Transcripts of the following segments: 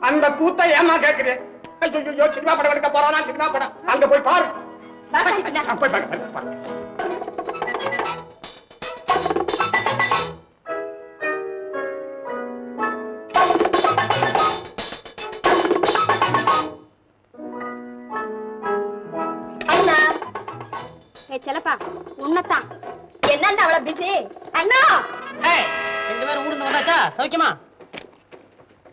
அந்த கூத்த ஏமா கேக்குறேன் ஐயோ சினிமா படம் எடுக்க போறானா? சினிமா படம். அங்க போய் பாரு. போய் பாரு, செலப்பா உன்னதான் என்னண்ணா அவ்வளவு பிஸி அண்ணா! ரெண்டு பேரும் ஊர்ந்து வந்தாச்சா? சௌக்கியமா?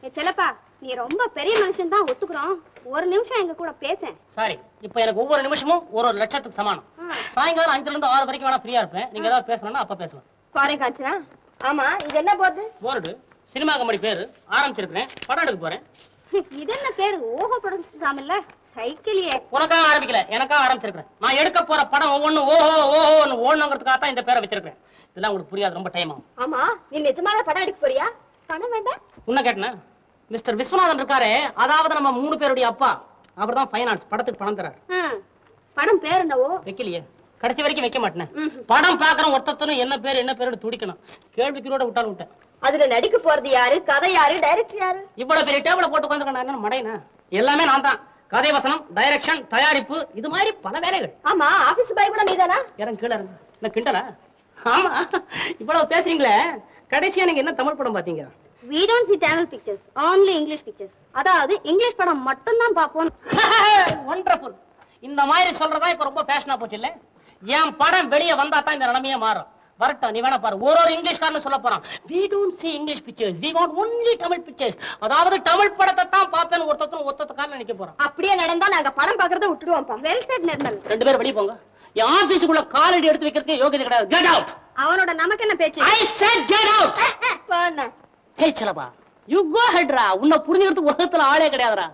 ஏ செலப்பா நீ ரொம்ப பெரிய மனுஷன் தான் ஒத்துக்குறோம். ஒரு நிமிஷம் எங்க கூட பேசேன் சாரி இப்போ எனக்கு ஒவ்வொரு நிமிஷமும் ஒரு ஒரு லட்சத்துக்கு சமானம். சாயங்காலம் அஞ்சுல இருந்து ஆறு வரைக்கும் வேணா ஃப்ரீயா இருப்பேன். நீங்க ஏதாவது பேசணும்னா அப்ப பேசலாம் பாருங்க காஞ்சனா. ஆமா இது என்ன போகுது போர்டு சினிமா கம்பெனி பேரு ஆரம்பிச்சிருக்கிறேன். படம் எடுக்க போறேன். இது என்ன பேரு? ஓஹோ ப்ரொடக்ஷன் இல்ல. சைக்கிளியே. உனக்கா ஆரம்பிக்கல எனக்கா ஆரம்பிச்சிருக்கிறேன். நான் எடுக்க போற படம் ஒவ்வொன்றும் ஓஹோ ஓஹோன்னு ஓடணுங்கிறதுக்காக தான் இந்த பேரை வச்சிருக்கேன் இதெல்லாம் உங்களுக்கு புரியாது ரொம்ப டைம் ஆகும். ஆமா நீ நிஜமாவே படம் எடுக்க போறியா? பணம் வேண்டாம். உன்ன கேட்டன? மிஸ்டர் விஸ்வநாதன் இருக்காரே அதாவது நம்ம மூணு பேருடைய அப்பா. அவர் தான் ஃபைனான்ஸ் படத்துக்கு பணம் தராரு. படம் பேர் என்னவோ? வைக்கலையே. கடைசி வரைக்கும் வைக்க மாட்டேன். படம் பாக்குறோம் ஒருத்தனும் என்ன பேர் என்ன பேருன்னு துடிக்கணும். கேள்விக்குறோட விட்டாலும் விட்டேன். அதுல நடிக்க போறது யாரு கதை யாரு டைரக்டர் யாரு? இவ்வளவு பெரிய டேபிள போட்டு உட்காந்துருக்கேன் நான் என்ன மடையனா? எல்லாமே நான் தான். கதை வசனம் டைரக்ஷன் தயாரிப்பு இது மாதிரி பல வேலைகள். ஆமா ஆபீஸ் பாய் கூட நீதானா? இறங்க கீழே இறங்க. என்ன கிண்டலா? ஆமா இவ்வளவு பேசுறீங்களே. கடைசியா நீங்க என்ன தமிழ் படம் பாத்தீங்க we don't see tamil pictures only english pictures. அதாவது இங்கிலீஷ் படம் மட்டும் தான் ஒண்டர்ஃபுல் இந்த மாதிரி சொல்றதா இப்ப ரொம்ப ஃபேஷனா போச்சு இல்ல என் படம் வெளிய வந்தா தான் இந்த நிலைமையே மாறும். வரட்டும் நீ வேணா பாரு. ஒரு ஒரு இங்கிலீஷ்காரனு சொல்ல போறான். We don't see english pictures. We want only Tamil pictures. அதாவது தமிழ் படத்தை தான் பாப்பேன்னு ஒருத்தரும் ஒருத்தத்துக்கான நினைக்க போறான். அப்படியே நடந்தா நாங்க படம் பாக்குறத விட்டுடுவோம்ப்பா. வெல் செட் நிர்மல் ரெண்டு பேரும் வெளிய போங்க. என் ஆபீஸுக்குள்ள காலடி எடுத்து வைக்கிறதுக்கு யோகியதை கிடையாது. கெட் அவுட் அவனோட நமக்கு என்ன பேச்சு? ஐ செட் கெட் அவுட் போண்ணா. ஹே சலபா யூ கோ ஹெட்ரா உன்னை புரிஞ்சுக்கிறதுக்கு உலகத்துல ஆளே கிடையாதுடா